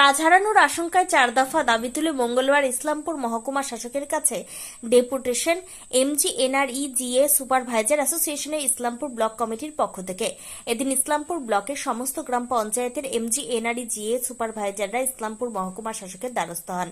কাজ হারানোর আশঙ্কায় চার দফা দাবি তুলে মঙ্গলবার ইসলামপুর মহকুমা শাসকের কাছে deputation MG NRE GA supervisor অ্যাসোসিয়েশনের ইসলামপুর ব্লক কমিটির পক্ষ থেকে। এদিন ইসলামপুর ব্লকের সমস্ত গ্রাম পঞ্চায়েতের M G N R E G A সুপারভাইজাররা Islampur মহকুমা শাসকের দ্বারস্থ হন।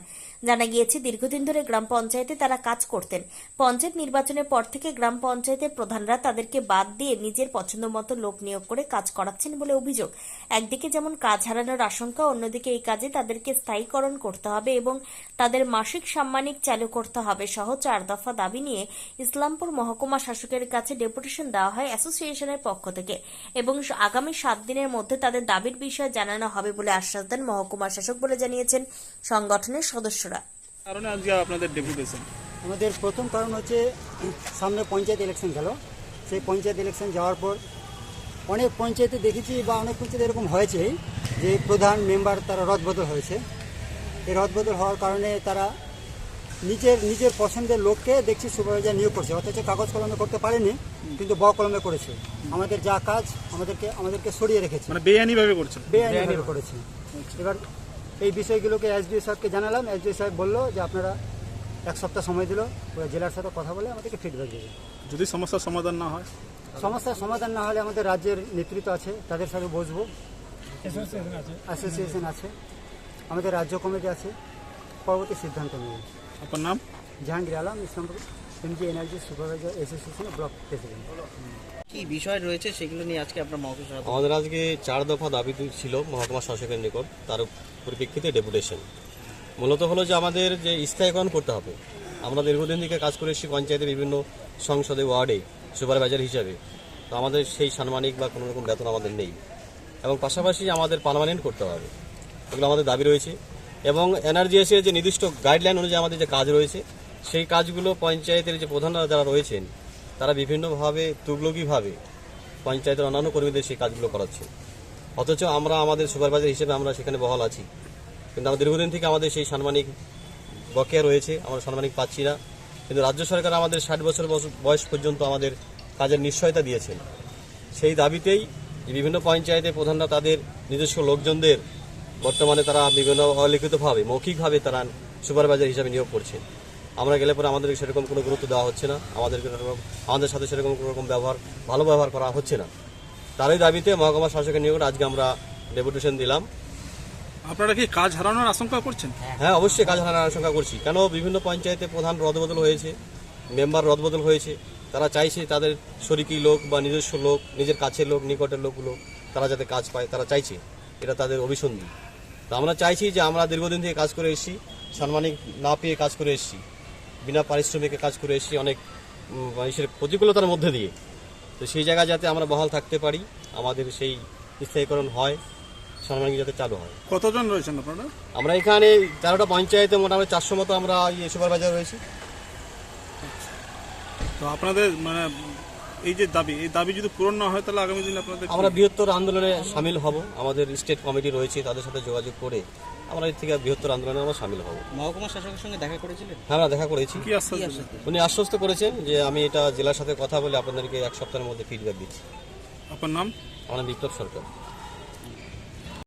জানা গিয়েছে, দীর্ঘদিন ধরে গ্রাম পঞ্চায়েতে তারা কাজ করতেন। পঞ্চায়েত নির্বাচনের পর থেকে গ্রাম পঞ্চায়েতের প্রধানরা তাদেরকে বাদ দিয়ে নিজের পছন্দ মতো লোক নিয়োগ করে কাজ করাচ্ছেন বলে অভিযোগ। একদিকে যেমন কাজ হারানোর আশঙ্কা, অন্যদিকে এই কাজে তাদেরকে স্থায়ীকরণ করতে হবে এবং তাদের মাসিক সাম্মানিক চালু করতে হবে সহ চার দফা দাবি নিয়ে ইসলামপুর মহকুমা শাসকের কাছে ডেপুটেশন দেওয়া হয় অ্যাসোসিয়েশনের পক্ষ থেকে এবং আগামী সাত দিনের মধ্যে তাদের দাবির বিষয়ে জানানো হবে বলে আশ্বাস দেন মহকুমা শাসক বলে জানিয়েছেন সংগঠনের সদস্যরা। কারণে আজকে আপনাদের ডেপুটেশন? আমাদের প্রথম কারণ হচ্ছে সামনে পঞ্চায়েত ইলেকশন গেল। সেই পঞ্চায়েত ইলেকশন যাওয়ার পর অনেক পঞ্চায়েতে দেখেছি বা অনেক পঞ্চায়েত এরকম হয়েছে যে প্রধান মেম্বার তারা রদবদল হয়েছে। এই রদবদল হওয়ার কারণে তারা নিজের নিজের পছন্দের লোককে দেখছি সুপারভাইজার নিয়োগ করছে। অথচ কাগজ কলমে করতে পারেনি কিন্তু ব কলমে করেছে। আমাদের যা কাজ আমাদেরকে আমাদেরকে সরিয়ে রেখেছে। মানে বেআইনিভাবে করছেন বেআইনিভাবে করেছে। এবার এই বিষয়গুলোকে এসডিও সাহেবকে জানালাম। এসডিও সাহেব বলল যে আপনারা এক সপ্তাহ সময় দিল ওরা জেলার সাথে কথা বলে আমাদেরকে ফিডব্যাক দেবে যদি সমস্যার সমাধান না হয়? সমস্যার সমাধান না হলে আমাদের রাজ্যের নেতৃত্ব আছে তাদের সাথে বসবো। অ্যাসোসিয়েশন আছে। আমাদের রাজ্য কমিটি আছে। পরবর্তী সিদ্ধান্ত নেব আপনার নাম? Jahangir Alam Islampur MG energy supervisor অ্যাসোসিয়েশনের ব্লক প্রেসিডেন্ট কি বিষয় রয়েছে সেগুলো নিয়ে আজকে আপনার মহকুমা সভাপতি- আমাদের আজকে চার দফা দাবি ছিল মহকুমা শাসকের নিকট তার পরিপ্রেক্ষিতে ডেপুটেশন মূলত হলো যে আমাদের যে স্থায়ীকরণ করতে হবে। আমরা দীর্ঘদিন থেকে কাজ করে এসেছি পঞ্চায়েতের বিভিন্ন সংসদে ওয়ার্ডে সুপারভাইজার হিসাবে। তো আমাদের সেই সাম্মানিক বা কোনো রকম বেতন আমাদের নেই। এবং পাশাপাশি আমাদের পার্মানেন্ট করতে হবে। এগুলো আমাদের দাবি রয়েছে। এবং এনআরজিএসের যে নির্দিষ্ট গাইডলাইন অনুযায়ী আমাদের যে কাজ রয়েছে, সেই কাজগুলো পঞ্চায়েতের যে প্রধানরা যারা রয়েছেন, তারা বিভিন্নভাবে, তুগলকিভাবে পঞ্চায়েতের অন্যান্য কর্মীদের সেই কাজগুলো করাচ্ছে অথচ আমরা আমাদের সুপারভাইজার হিসেবে আমরা সেখানে বহাল আছি। কিন্তু আমরা দীর্ঘদিন থেকে আমাদের সেই সাম্মানিক বকেয়া রয়েছে, আমরা সাম্মানিক পাচ্ছি না। কিন্তু রাজ্য সরকার আমাদের ষাট বছর বয়স- পর্যন্ত আমাদের কাজের নিশ্চয়তা দিয়েছেন। সেই দাবিতেই বিভিন্ন পঞ্চায়েতে প্রধানরা তাদের নিজস্ব লোকজনদের বর্তমানে তারা বিভিন্ন অলিখিতভাবে মৌখিকভাবে তারা সুপারভাইজার হিসাবে নিয়োগ করছে আমরা গেলে পরে আমাদের সেরকম কোনো গুরুত্ব দেওয়া হচ্ছে না। আমাদের আমাদের সাথে সেরকম কোনো রকম ব্যবহার ভালো ব্যবহার করা হচ্ছে না। তারই দাবিতে মহকুমা শাসকের নিয়োগ আজকে আমরা ডেপুটেশন দিলাম। আপনারা কি কাজ হারানোর আশঙ্কা করছেন? হ্যাঁ অবশ্যই কাজ হারানোর আশঙ্কা করছি। কেন? বিভিন্ন পঞ্চায়েতে প্রধান রদবদল হয়েছে মেম্বার রদবদল হয়েছে। তারা চাইছে তাদের শরিকি লোক বা নিজস্ব লোক নিজের কাছের লোক নিকটের লোকগুলো তারা যাতে কাজ পায় তারা চাইছে। এটা তাদের অভিসন্ধি। তো আমরা চাইছি যে আমরা দীর্ঘদিন থেকে কাজ করে এসেছি সাম্মানিক না পেয়ে কাজ করে এসেছি বিনা পারিশ্রমিকে কাজ করে এসেছি অনেক মানুষের প্রতিকূলতার মধ্যে দিয়ে। তো সেই জায়গায় যাতে আমরা বহাল থাকতে পারি আমাদের সেই স্থায়ীকরণ হয় সাম্মানিক যাতে চালু হয়। কতজন রয়েছেন আপনারা? আমরা এখানে তেরোটা পঞ্চায়েতে মোটামুটি চারশো মতো আমরা ইয়ে সুপারভাইজার রয়েছি। তো আপনাদের মানে এই যে দাবি এই দাবি যদি পূরণ না হয় তাহলে আগামী দিনে আপনাদের আমরা বৃহত্তর আন্দোলনে সামিল হব। আমাদের স্টেট কমিটি রয়েছে তাদের সাথে যোগাযোগ করে আমরা এর থেকে বৃহত্তর আন্দোলনে আমরা সামিল হব। মহকুমা শাসকের সঙ্গে দেখা করেছিলেন? হ্যাঁ আমরা দেখা করেছি। কি আশ্বাস উনি আশ্বস্ত করেছেন যে আমি এটা জেলার সাথে কথা বলে আপনাদেরকে এক সপ্তাহের মধ্যে ফিডব্যাক দিচ্ছি। আপনার নাম? আমার বিপ্লব সরকার।